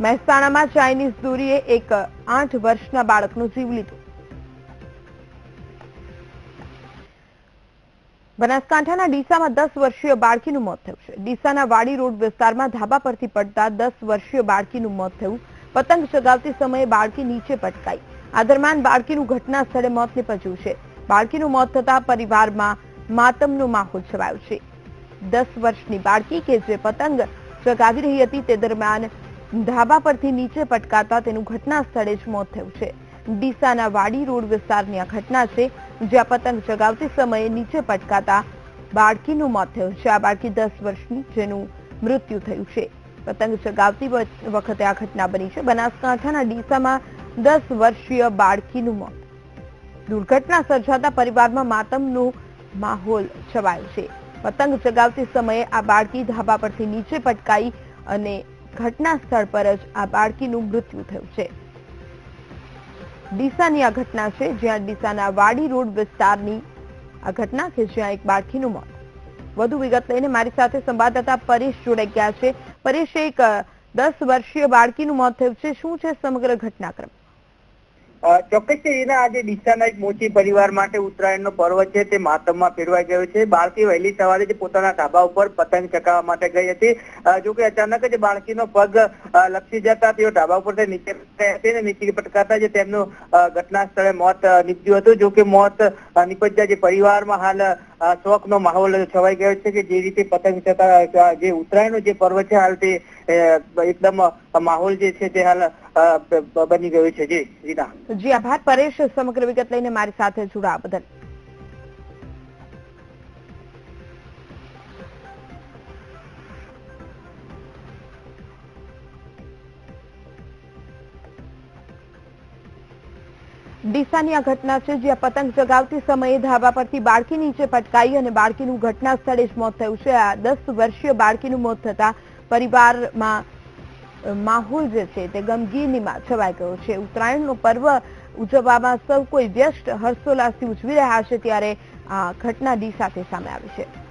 મહેસાણામાં ચાઇનીઝ દોરીએ એક, આઠ વર્ષના બાળકનો જીવ લીધો. બનાસકાંઠાના ડીસામાં દસ વર્ષીય બાળકીનું મોત થયું છે. ડીસાના વાડી રોડ વિસ્તારમાં ધાબા પરથી પડતા દસ વર્ષીય બાળકીનું મોત થયું. પતંગ ચગાવતી સમયે બાળકી નીચે પટકાઈ. આ દરમિયાન બાળકીનું ઘટના સ્થળે મોત નીપજ્યું છે. બાળકીનું મોત થતા પરિવારમાં માતમનો માહોલ છવાયો છે. દસ વર્ષની બાળકી કે જે પતંગ ચગાવી રહી હતી તે દરમિયાન ધાબા પરથી નીચે પટકાતા તેનું ઘટના સ્થળે જ મોત થયું છે. ડીસાના વાડી રોડ વિસ્તારની આ ઘટના છે, જ્યાં પતંગ ચગાવતી સમયે નીચે પટકાતા બાળકીનું મોત થયું છે. આ બાળકી દસ વર્ષની જેનું મૃત્યુ થયું છે. પતંગ ચગાવતી વખતે આ ઘટના બની છે. બનાસકાંઠાના ડીસામાં દસ વર્ષીય બાળકીનું મોત. દુર્ઘટના સર્જાતા પરિવારમાં માતમનો માહોલ છવાયો છે. પતંગ ચગાવતી સમયે આ બાળકી ધાબા પરથી નીચે પટકાઈ અને ઘટના સ્થળ પર જ આ બાળકીનું મૃત્યુ થયું છે. ડીસાની આ ઘટના છે જ્યાં ડીસાના વાડી રોડ વિસ્તારની આ ઘટના છે જ્યાં એક બાળકીનું મોત. વધુ વિગત લઈને મારી સાથે સંવાદદાતા પરેશ જોડાઈ ગયા છે. પરેશ, એક દસ વર્ષીય બાળકીનું મોત થયું છે. શું છે સમગ્ર ઘટનાક્રમ? ચોક્કસ છે આજે ડીસાના એક મોચી પરિવાર માટે ઉત્તરાયણનો પર્વ છે, તે માતમમાં ફેરવાઈ ગયો છે. બાળકી વહેલી સવારે જે પોતાના ધાબા ઉપર પતંગ ચકાવવા માટે ગઈ હતી. જોકે અચાનક જ બાળકીનો પગ લપસી જતા તેઓ ધાબા ઉપરથી નીચે હતી. અને નીચે પટકાતા જે તેમનું ઘટના સ્થળે મોત નીપજ્યું હતું. જો કે મોત નીપજ્યા જે પરિવારમાં હાલ શોકનો માહોલ છવાઈ ગયો છે કે જે રીતે પતંગ ચતા જે ઉત્તરાયણનો જે પર્વ છે, હાલ તે એકદમ માહોલ જે છે તે હાલ બની ગયો છે. જી, રીના. જી, આભાર. પરેશ, સમગ્ર વિગત લઈને મારી સાથે જોડાવા બદલ. ડીસાની આ ઘટના છે જ્યાં પતંગ ચગાવતી સમયે ધાબા પરથી બાળકી નીચે પટકાઈ અને બાળકીનું ઘટના સ્થળે જ મોત થયું છે. આ દસ વર્ષીય બાળકીનું મોત થતા પરિવારમાં માહોલ જે છે તે ગમગીનીમાં છવાઈ ગયો છે. ઉત્તરાયણનો પર્વ ઉજવવામાં સૌ કોઈ વ્યસ્ત, હર્ષોલ્લાસથી ઉજવી રહ્યા છે ત્યારે આ ઘટના ડીસાથી સામે આવી છે.